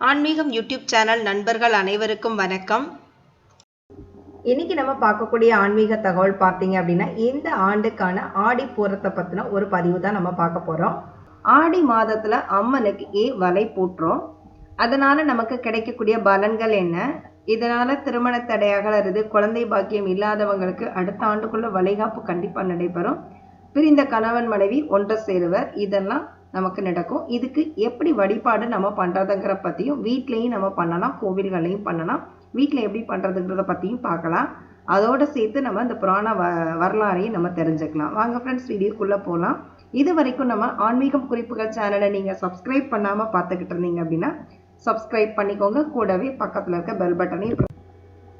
ஆன்மீகம் YouTube channel நண்பர்கள் அனைவருக்கும் வணக்கம். இன்னைக்கு நம்ம பார்க்கக்கூடிய ஆன்மீக தகவல் பார்த்தீங்க அப்படின்னா இந்த ஆண்டுக்கான ஆடி பூரத்தை பற்றின ஒரு பதிவு தான் நம்ம பார்க்க போகிறோம் ஆடி மாதத்தில் அம்மனுக்கு ஏ வலை போட்டுறோம் அதனால் நமக்கு கிடைக்கக்கூடிய பலன்கள் என்ன? இதனால் திருமண அல்லது குழந்தை பாக்கியம் இல்லாதவங்களுக்கு அடுத்த ஆண்டுக்குள்ள வளைகாப்பு கண்டிப்பாக நடைபெறும். பிரிந்த கணவன் மனைவி ஒன்று சேருவர். இதெல்லாம் நமக்கு நடக்கும். இதுக்கு எப்படி வழிபாடு நம்ம பண்ணுறதுங்கிற பற்றியும் வீட்லேயும் நம்ம பண்ணலாம் கோவில்களையும் பண்ணலாம். வீட்டில் எப்படி பண்ணுறதுங்கிறத பற்றியும் பார்க்கலாம். அதோடு சேர்த்து நம்ம இந்த புராண வ வரலாறையும் நம்ம தெரிஞ்சுக்கலாம். வாங்க ஃப்ரெண்ட்ஸ் வீடியோக்குள்ளே போகலாம் இது வரைக்கும் நம்ம ஆன்மீகம் குறிப்புகள் சேனலை நீங்கள் சப்ஸ்கிரைப் பண்ணாமல் பார்த்துக்கிட்டு இருந்தீங்க அப்படின்னா சப்ஸ்கிரைப் பண்ணிக்கோங்க. கூடவே பக்கத்தில் இருக்க பெல் பட்டனையும்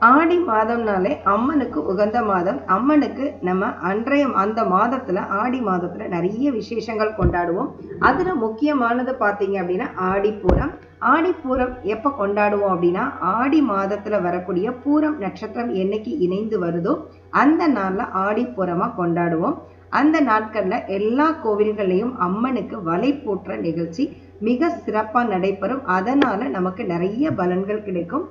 ஆடி மாதம்னாலே அம்மனுக்கு உகந்த மாதம். அம்மனுக்கு நம்ம அன்றைய அந்த மாதத்துல ஆடி மாதத்துல நிறைய விசேஷங்கள் கொண்டாடுவோம். அதுல முக்கியமானது பார்த்தீங்க அப்படின்னா ஆடிப்பூரம். ஆடிப்பூரம் எப்போ கொண்டாடுவோம் அப்படின்னா ஆடி மாதத்துல வரக்கூடிய பூரம் நட்சத்திரம் என்னைக்கு இணைந்து வருதோ அந்த நாள்ல ஆடிப்பூரமா கொண்டாடுவோம். அந்த நாட்கள்ல எல்லா கோவில்களையும் அம்மனுக்கு வலை போற்ற நிகழ்ச்சி மிக சிறப்பா நடைபெறும். அதனால நமக்கு நிறைய பலன்கள் கிடைக்கும்.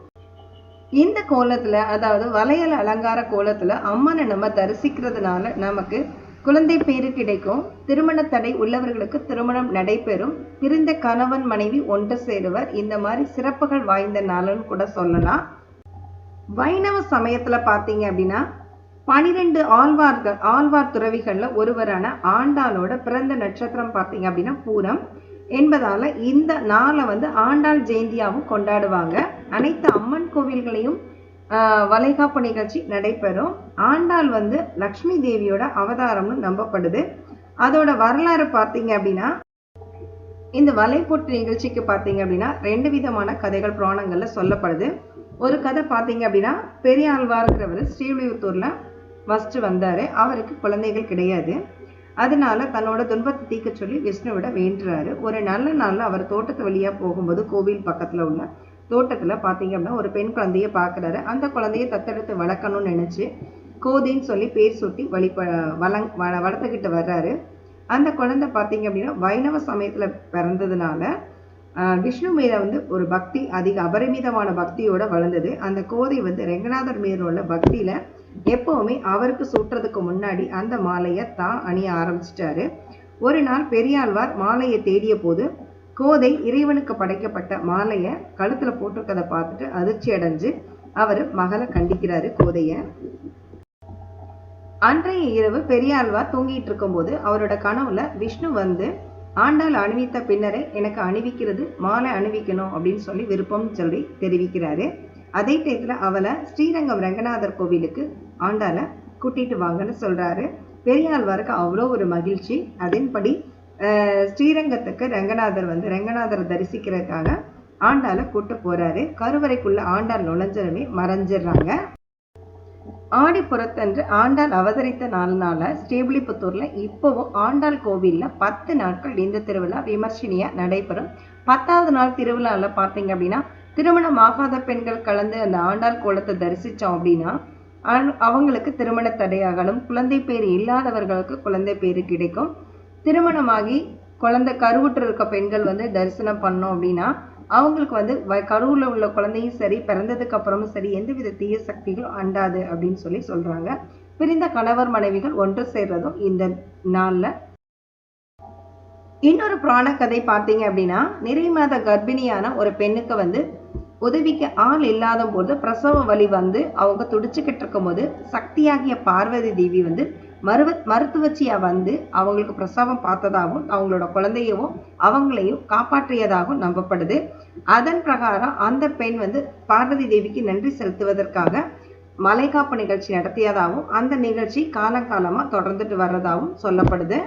இந்த கோலத்துல அதாவது வளையல் அலங்கார கோலத்துல அம்மனை நம்ம தரிசிக்கிறதுனால நமக்கு குழந்தை பேரு கிடைக்கும். திருமண தடை உள்ளவர்களுக்கு திருமணம் நடைபெறும். பிரிந்த கணவன் மனைவி ஒன்று சேருவர். இந்த மாதிரி சிறப்புகள் வாய்ந்த நாளுன்னு கூட சொல்லலாம். வைணவ சமயத்துல பாத்தீங்க அப்படின்னா பனிரெண்டு ஆழ்வார்கள் ஆழ்வார் துறவிகள்ல ஒருவரான ஆண்டாளோட பிறந்த நட்சத்திரம் பார்த்தீங்க அப்படின்னா பூரம். என்பதால் இந்த நாளை வந்து ஆண்டாள் ஜெயந்தியாவும் கொண்டாடுவாங்க. அனைத்து அம்மன் கோவில்களையும் வளைகாப்பு நிகழ்ச்சி நடைபெறும். ஆண்டாள் வந்து லக்ஷ்மி தேவியோட அவதாரம்னு நம்பப்படுது. அதோட வரலாறு பார்த்தீங்க அப்படின்னா இந்த வலைப்பொட்டு நிகழ்ச்சிக்கு பார்த்தீங்க அப்படின்னா ரெண்டு விதமான கதைகள் புராணங்களில் சொல்லப்படுது. ஒரு கதை பார்த்தீங்க அப்படின்னா பெரியாழ்வாருங்கிறவர் ஆழ்வார்கிறவர் ஃபஸ்ட்டு வந்தார். அவருக்கு குழந்தைகள் கிடையாது. அதனால தன்னோட துன்பத்தை தீக்க சொல்லி விஷ்ணுவிட வேண்டுறாரு. ஒரு நல்ல நாளில் அவர் தோட்டத்து வழியாக போகும்போது கோவில் பக்கத்தில் உள்ள தோட்டத்தில் பார்த்தீங்க அப்படின்னா ஒரு பெண் குழந்தைய பார்க்குறாரு அந்த குழந்தைய தத்தெடுத்து வளர்க்கணும்னு நினச்சி கோதின்னு சொல்லி பேர் சுட்டி வழி வளங் வளர்த்துக்கிட்டு வர்றாரு. அந்த குழந்தை பார்த்தீங்க அப்படின்னா வைணவ சமயத்தில் பிறந்ததுனால விஷ்ணு மீத வந்து ஒரு பக்தி அதிக அபரிமிதமான பக்தியோட வளர்ந்தது. அந்த கோதை வந்து ரெங்கநாதர் மீது உள்ள பக்தியில எப்பவுமே அவருக்கு சூட்டுறதுக்கு முன்னாடி அந்த மாலையை தான் அணிய ஆரம்பிச்சிட்டாரு. ஒரு நாள் பெரியாழ்வார் மாலையை தேடிய போது கோதை இறைவனுக்கு படைக்கப்பட்ட மாலையை கழுத்துல போட்டிருக்கதை பார்த்துட்டு அதிர்ச்சி அடைஞ்சு அவர் மகளை கண்டிக்கிறாரு கோதைய. அன்றைய இரவு பெரியாழ்வார் தூங்கிட்டு இருக்கும்போது அவரோட கனவுல விஷ்ணு வந்து ஆண்டாள் அணிவித்த பின்னரே எனக்கு அணிவிக்கிறது மாலை அணிவிக்கணும் அப்படின்னு சொல்லி விருப்பம்னு சொல்லி தெரிவிக்கிறாரு. அதே டைத்தில் அவளை ஸ்ரீரங்கம் ரங்கநாதர் கோவிலுக்கு ஆண்டால கூட்டிட்டு வாங்கன்னு சொல்றாரு. பெரியாழ்வாருக்கு அவ்வளோ ஒரு மகிழ்ச்சி. அதன்படி ஸ்ரீரங்கத்துக்கு ரங்கநாதர் வந்து ரங்கநாதரை தரிசிக்கிறதுக்காக ஆண்டால கூட்டு போறாரு. கருவறைக்குள்ள ஆண்டாள் நுழைஞ்சதுமே மறைஞ்சிடுறாங்க. ஆடிப்புறத்தன்று ஆண்டாள் அவதரித்த நாள்னால ஸ்ரீவில்லிபுத்தூர்ல இப்போவும் ஆண்டாள் கோவில்ல பத்து நாட்கள் இந்த திருவிழா விமர்சனையா நடைபெறும். பத்தாவது நாள் திருவிழால பார்த்தீங்க அப்படின்னா திருமணம் ஆகாத பெண்கள் கலந்து அந்த ஆண்டாள் கோலத்தை தரிசித்தோம் அப்படின்னா அவங்களுக்கு திருமண தடையாகலும் குழந்தை பேர் இல்லாதவர்களுக்கு குழந்தை பேர் கிடைக்கும். திருமணமாகி குழந்தை கருவுற்று இருக்க பெண்கள் வந்து தரிசனம் பண்ணோம் அப்படின்னா அவங்களுக்கு வந்து கருவில் உள்ள குழந்தையும் சரி பிறந்ததுக்கு அப்புறமும் சரி எந்தவித தீய சக்திகளும் அண்டாது அப்படின்னு சொல்லி சொல்றாங்க. பிரிந்த கணவர் மனைவிகள் ஒன்று சேர்றதும் இந்த நாள்ல. இன்னொரு புராண கதை பார்த்தீங்க அப்படின்னா நிறைமாத கர்ப்பிணியான ஒரு பெண்ணுக்கு வந்து உதவிக்கு ஆள் இல்லாத போது பிரசவ வலி வந்து அவங்க துடிச்சுக்கிட்டு இருக்கும் போது சக்தியாகிய பார்வதி தேவி வந்து மருவ மருத்துவச்சியா வந்து அவங்களுக்கு பிரசவம் பார்த்ததாகவும் அவங்களோட குழந்தையவும் அவங்களையும் காப்பாற்றியதாகவும் நம்பப்படுது. அதன் பிரகாரம் அந்த பெண் வந்து பார்வதி தேவிக்கு நன்றி செலுத்துவதற்காக மலைக்காப்பு நிகழ்ச்சி நடத்தியதாகவும் அந்த நிகழ்ச்சி காலங்காலமா தொடர்ந்துட்டு வர்றதாகவும் சொல்லப்படுது.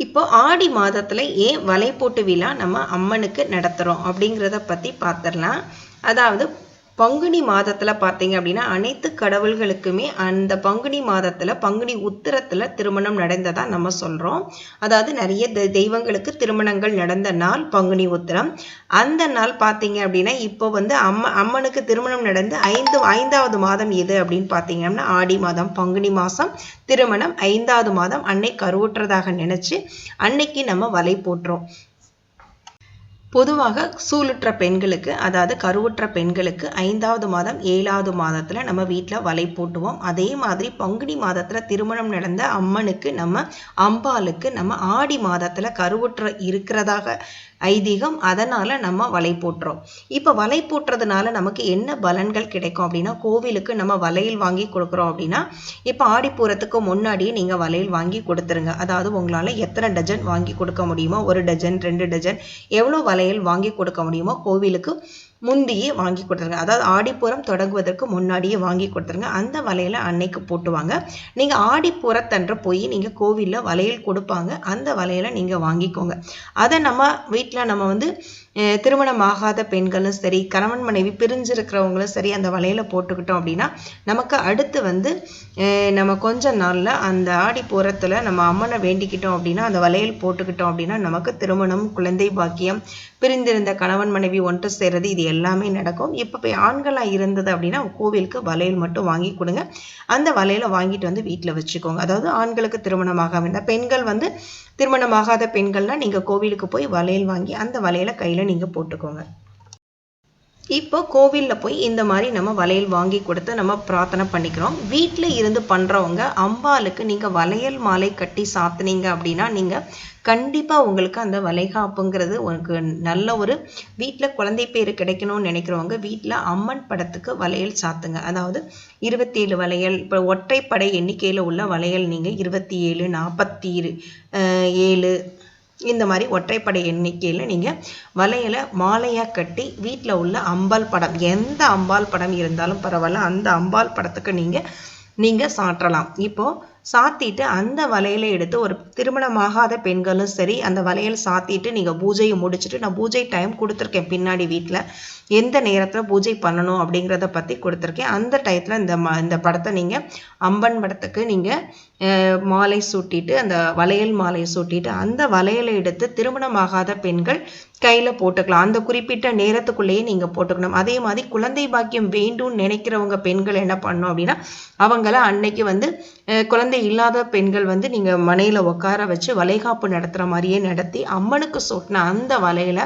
இப்போ ஆடி மாதத்தில் ஏன் வலை போட்டு விழா நம்ம அம்மனுக்கு நடத்துகிறோம் அப்படிங்கிறத பற்றி பார்த்துடலாம் அதாவது பங்குனி மாதத்தில் பார்த்தீங்க அப்படின்னா அனைத்து கடவுள்களுக்குமே அந்த பங்குனி மாதத்தில் பங்குனி உத்திரத்தில் திருமணம் நடந்ததாக நம்ம சொல்கிறோம் அதாவது நிறைய தெய்வங்களுக்கு திருமணங்கள் நடந்த நாள் பங்குனி உத்திரம். அந்த நாள் பார்த்தீங்க அப்படின்னா இப்போ வந்து அம்ம அம்மனுக்கு திருமணம் நடந்து ஐந்து ஐந்தாவது மாதம் எது அப்படின்னு பார்த்தீங்க அப்படின்னா ஆடி மாதம் பங்குனி மாதம் திருமணம் ஐந்தாவது மாதம் அன்னை கருவுற்றதாக நினச்சி அன்னைக்கு நம்ம வலை போட்டுறோம். பொதுவாக சூலுற்ற பெண்களுக்கு அதாவது கருவுற்ற பெண்களுக்கு ஐந்தாவது மாதம் ஏழாவது மாதத்தில் நம்ம வீட்டில் வலை போட்டுவோம். அதே மாதிரி பங்குனி மாதத்தில் திருமணம் நடந்த அம்மனுக்கு நம்ம அம்பாளுக்கு நம்ம ஆடி மாதத்தில் கருவுற்ற இருக்கிறதாக ஐதீகம் அதனால் நம்ம வலை போட்டுறோம். இப்போ வலை போட்டுறதுனால நமக்கு என்ன பலன்கள் கிடைக்கும் அப்படின்னா கோவிலுக்கு நம்ம வளையல் வாங்கி கொடுக்குறோம் அப்படின்னா இப்போ ஆடிப்பூரத்துக்கு முன்னாடியே நீங்கள் வளையல் வாங்கி கொடுத்துருங்க. அதாவது உங்களால் எத்தனை டஜன் வாங்கி கொடுக்க முடியுமோ ஒரு டஜன் ரெண்டு டஜன் எவ்வளோ வளையல் வாங்கி கொடுக்க முடியுமோ கோவிலுக்கு முந்தியே வாங்கி கொடுத்துருங்க. அதாவது ஆடிப்புறம் தொடங்குவதற்கு முன்னாடியே வாங்கி கொடுத்துருங்க. அந்த வளையலை அன்னைக்கு போட்டுவாங்க. நீங்கள் ஆடிப்புறத்தன்று போய் நீங்கள் கோவிலில் வளையல் கொடுப்பாங்க. அந்த வளையலை நீங்கள் வாங்கிக்கோங்க. அதை நம்ம வீட்டில் நம்ம வந்து திருமணம் ஆகாத பெண்களும் சரி கணவன் மனைவி பிரிஞ்சிருக்கிறவங்களும் சரி அந்த வலையில் போட்டுக்கிட்டோம் அப்படின்னா நமக்கு அடுத்து வந்து நம்ம கொஞ்ச நாளில் அந்த ஆடி நம்ம அம்மனை வேண்டிக்கிட்டோம் அப்படின்னா அந்த வளையல் போட்டுக்கிட்டோம் அப்படின்னா நமக்கு திருமணம் குழந்தை பாக்கியம் பிரிந்திருந்த கணவன் மனைவி ஒன்று சேர்றது இது எல்லாமே நடக்கும். இப்போ போய் ஆண்களாக இருந்தது அப்படின்னா கோவிலுக்கு வளையல் மட்டும் வாங்கி கொடுங்க. அந்த வளையலை வாங்கிட்டு வந்து வீட்டில் வச்சுக்கோங்க. அதாவது ஆண்களுக்கு திருமணமாக வேண்டாம் பெண்கள் வந்து திருமணமாகாத பெண்கள்னால் நீங்கள் கோவிலுக்கு போய் வளையல் வாங்கி அந்த வளையலை கையில் நீங்கள் போட்டுக்கோங்க. இப்போ கோவிலில் போய் இந்த மாதிரி நம்ம வளையல் வாங்கி கொடுத்து நம்ம பிரார்த்தனை பண்ணிக்கிறோம். வீட்டில் இருந்து பண்ணுறவங்க அம்பாளுக்கு நீங்கள் வளையல் மாலை கட்டி சாத்துனீங்க அப்படின்னா நீங்கள் கண்டிப்பாக உங்களுக்கு அந்த வளைகாப்புங்கிறது உங்களுக்கு நல்ல ஒரு வீட்டில் குழந்தை பேர் கிடைக்கணும்னு நினைக்கிறவங்க வீட்டில் அம்மன் படத்துக்கு வளையல் சாத்துங்க. அதாவது இருபத்தி ஏழு வளையல் இப்போ ஒற்றைப்படை எண்ணிக்கையில் உள்ள வளையல் நீங்கள் இருபத்தி ஏழு நாற்பத்தி ஏழு இந்த மாதிரி ஒற்றைப்படை எண்ணிக்கையில் நீங்கள் வலையில் மாலையாக கட்டி வீட்டில் உள்ள அம்பாள் படம் எந்த அம்பாள் படம் இருந்தாலும் பரவாயில்ல அந்த அம்பாள் படத்துக்கு நீங்கள் நீங்கள் சாற்றலாம். இப்போது சாத்திட்டு அந்த வலையில எடுத்து ஒரு திருமணமாகாத பெண்களும் சரி அந்த வலையில் சாத்திட்டு நீங்கள் பூஜையை முடிச்சுட்டு நான் பூஜை டைம் கொடுத்துருக்கேன் பின்னாடி வீட்டில் எந்த நேரத்தில் பூஜை பண்ணணும் அப்படிங்கிறத பற்றி கொடுத்துருக்கேன். அந்த டயத்தில் இந்த ம இந்த படத்தை நீங்கள் அம்பன் படத்துக்கு நீங்கள் மாலை சூட்டிட்டு அந்த வளையல் மாலையை சூட்டிட்டு அந்த வளையலை எடுத்து திருமணமாகாத பெண்கள் கையில் போட்டுக்கலாம். அந்த குறிப்பிட்ட நேரத்துக்குள்ளேயே நீங்கள் போட்டுக்கணும். அதே மாதிரி குழந்தை பாக்கியம் வேண்டும்னு நினைக்கிறவங்க பெண்கள் என்ன பண்ணோம் அப்படின்னா அவங்கள அன்னைக்கு வந்து குழந்தை இல்லாத பெண்கள் வந்து நீங்கள் மனையில் உட்கார வச்சு வளைகாப்பு நடத்துகிற மாதிரியே நடத்தி அம்மனுக்கு சொட்டின அந்த வலையில்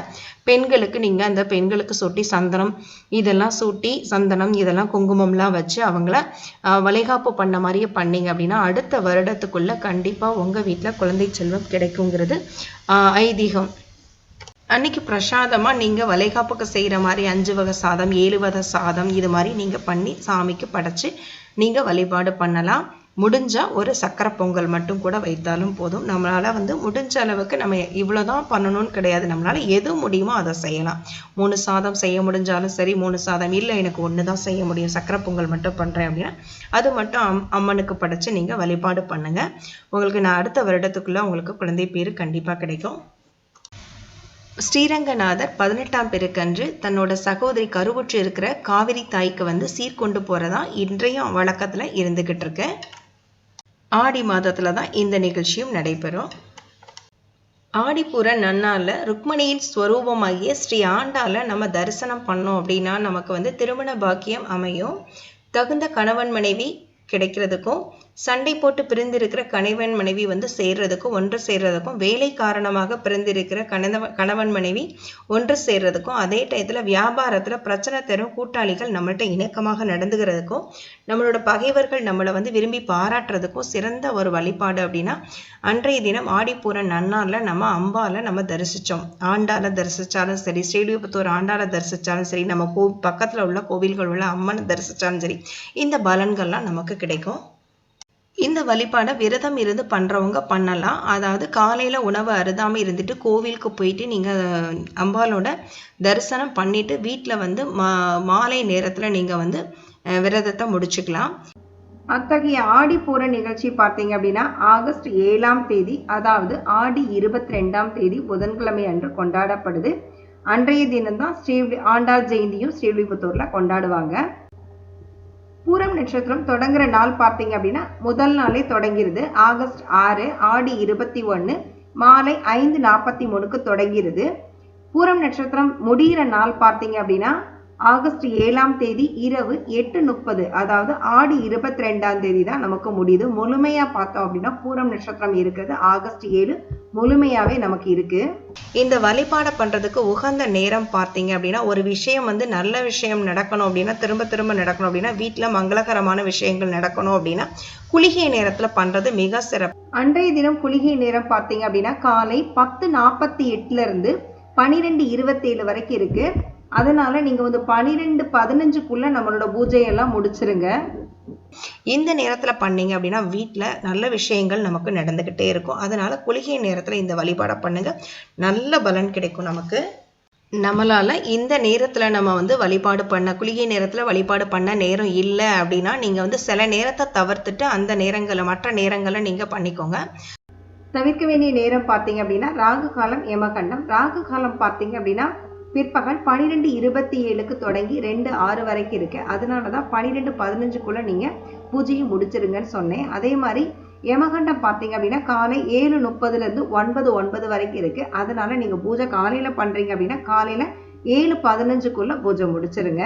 பெண்களுக்கு நீங்கள் அந்த பெண்களுக்கு சொட்டி சந்தனம் இதெல்லாம் சூட்டி சந்தனம் இதெல்லாம் குங்குமம்லாம் வச்சு அவங்கள வளைகாப்பு பண்ண மாதிரியே பண்ணீங்க அப்படின்னா அடுத்த வருடத்துக்குள்ளே கண்டிப்பாக உங்கள் வீட்டில் குழந்தை செல்வம் கிடைக்குங்கிறது ஐதீகம். அன்னைக்கு பிரசாதமாக நீங்கள் வளைகாப்புக்கு செய்கிற மாதிரி அஞ்சு வகை சாதம் ஏழு வகை சாதம் இது மாதிரி நீங்கள் பண்ணி சாமிக்கு படைச்சி நீங்கள் வழிபாடு பண்ணலாம். முடிஞ்சால் ஒரு சக்கரை பொங்கல் மட்டும் கூட வைத்தாலும் போதும். நம்மளால் வந்து முடிஞ்ச அளவுக்கு நம்ம இவ்வளோ தான் பண்ணணும்னு கிடையாது. நம்மளால் எது முடியுமோ அதை செய்யலாம். மூணு சாதம் செய்ய முடிஞ்சாலும் சரி மூணு சாதம் இல்லை எனக்கு ஒன்று தான் செய்ய முடியும். சக்கரை பொங்கல் மட்டும் பண்ணுறேன் அப்படின்னா அது மட்டும் அம் அம்மனுக்கு படைச்சு நீங்கள் வழிபாடு பண்ணுங்கள் உங்களுக்கு நான் அடுத்த வருடத்துக்குள்ளே உங்களுக்கு குழந்தை பேர் கண்டிப்பாக கிடைக்கும். ஸ்ரீரங்கநாதர் பதினெட்டாம் பெருக்கன்று தன்னோட சகோதரி கருவுற்று இருக்கிற காவிரி தாய்க்கு வந்து சீர்கொண்டு போகிறதா இன்றையும் வழக்கத்தில் இருந்துக்கிட்டு இருக்கு. ஆடி மாதத்தில் தான் இந்த நிகழ்ச்சியும் நடைபெறும். ஆடிப்புற நன்னால ருக்மணியின் ஸ்வரூபமாகிய ஸ்ரீ ஆண்டால நம்ம தரிசனம் பண்ணோம் அப்படின்னா நமக்கு வந்து திருமண பாக்கியம் அமையும். தகுந்த கணவன் மனைவி கிடைக்கிறதுக்கும் சண்டை போட்டு பிரிந்திருக்கிற கணவன் மனைவி வந்து சேர்றதுக்கும் ஒன்று சேர்றதுக்கும் வேலை காரணமாக பிரிந்திருக்கிற கணவன் கணவன் மனைவி ஒன்று சேர்றதுக்கும் அதே டயத்தில் வியாபாரத்தில் பிரச்சனை தரும் கூட்டாளிகள் நம்மள்கிட்ட இணக்கமாக நடந்துகிறதுக்கும் நம்மளோட பகைவர்கள் நம்மளை வந்து விரும்பி பாராட்டுறதுக்கும் சிறந்த ஒரு வழிபாடு அப்படின்னா அன்றைய தினம் ஆடிப்பூர நன்னாரில் நம்ம அம்பால நம்ம தரிசித்தோம் ஆண்டால தரிசித்தாலும் சரி ஸ்ரீலிபுத்தூர் ஆண்டால தரிசித்தாலும் சரி நம்ம கோ பக்கத்தில் உள்ள கோவில்கள் உள்ள அம்மனை தரிசித்தாலும் சரி இந்த பலன்கள்லாம் நமக்கு கிடைக்கும். இந்த வழிபாடை விரதம் இருந்து பண்ணுறவங்க பண்ணலாம். அதாவது காலையில் உணவு அருதாமல் இருந்துட்டு கோவிலுக்கு போயிட்டு நீங்கள் அம்பாலோட தரிசனம் பண்ணிவிட்டு வீட்டில் வந்து மா மாலை நேரத்தில் நீங்கள் வந்து விரதத்தை முடிச்சுக்கலாம். அத்தகைய ஆடி பூர நிகழ்ச்சி பார்த்தீங்க அப்படின்னா ஆகஸ்ட் ஏழாம் தேதி அதாவது ஆடி இருபத்தி ரெண்டாம் தேதி புதன்கிழமை அன்று கொண்டாடப்படுது. அன்றைய தினம்தான் ஸ்ரீ ஆண்டாள் ஜெயந்தியும் ஸ்ரீவிபுத்தூரில் கொண்டாடுவாங்க. பூரம் நட்சத்திரம் தொடங்குற நாள் பார்த்தீங்க அப்படின்னா முதல் நாளே தொடங்கிருது ஆகஸ்ட் ஆறு ஆடி இருபத்தி ஒன்று மாலை ஐந்து நாற்பத்தி மூணுக்கு தொடங்கிருது பூரம் நட்சத்திரம் முடிகிற நாள் பார்த்தீங்க அப்படின்னா ஆகஸ்ட் ஏழாம் தேதி இரவு எட்டு முப்பது அதாவது ஆடி இருபத்தி ரெண்டாம் தேதி தான் நமக்கு முடியுது. முழுமையாக பார்த்தோம் அப்படின்னா பூரம் நட்சத்திரம் இருக்கிறது ஆகஸ்ட் ஏழு முழுமையாகவே நமக்கு இருக்குது இந்த வழிபாடை பண்ணுறதுக்கு உகந்த நேரம் பார்த்தீங்க அப்படின்னா ஒரு விஷயம் வந்து நல்ல விஷயம் நடக்கணும் அப்படின்னா திரும்ப திரும்ப நடக்கணும் அப்படின்னா வீட்டில் மங்களகரமான விஷயங்கள் நடக்கணும் அப்படின்னா குளிகை நேரத்தில் பண்ணுறது மிக சிறப்பு. அன்றைய தினம் குளிகை நேரம் பார்த்தீங்க அப்படின்னா காலை பத்து நாற்பத்தி எட்டுலேருந்து பனிரெண்டு இருபத்தேழு வரைக்கும் இருக்குது அதனால் நீங்கள் வந்து பனிரெண்டு பதினஞ்சுக்குள்ளே நம்மளோட பூஜையெல்லாம் முடிச்சிருங்க. இந்த நேரத்தில் பண்ணீங்க அப்படின்னா வீட்டில் நல்ல விஷயங்கள் நமக்கு நடந்துக்கிட்டே இருக்கும். அதனால குளிகை நேரத்தில் இந்த வழிபாடை பண்ணுங்க. நல்ல பலன் கிடைக்கும் நமக்கு. நம்மளால இந்த நேரத்தில் நம்ம வந்து வழிபாடு பண்ண குளிகை நேரத்தில் வழிபாடு பண்ண நேரம் இல்லை அப்படின்னா நீங்கள் வந்து சில நேரத்தை தவிர்த்துட்டு அந்த நேரங்களை மற்ற நேரங்களை நீங்கள் பண்ணிக்கோங்க. தவிர்க்க வேண்டிய நேரம் பார்த்தீங்க அப்படின்னா ராகு காலம் யமகண்டம். ராகு காலம் பார்த்தீங்க அப்படின்னா பிற்பகல் பன்னிரெண்டு இருபத்தி ஏழுக்கு தொடங்கி ரெண்டு ஆறு வரைக்கும் இருக்கு. அதனால தான் பன்னிரெண்டு பதினஞ்சுக்குள்ள நீங்க பூஜையை முடிச்சிருங்கன்னு சொன்னேன். அதே மாதிரி யமகண்டம் பார்த்தீங்க அப்படின்னா காலை ஏழு முப்பதுலேருந்து ஒன்பது ஒன்பது வரைக்கும் இருக்குது அதனால நீங்கள் பூஜை காலையில் பண்ணுறீங்க அப்படின்னா காலையில் ஏழு பதினஞ்சுக்குள்ளே பூஜை முடிச்சிருங்க.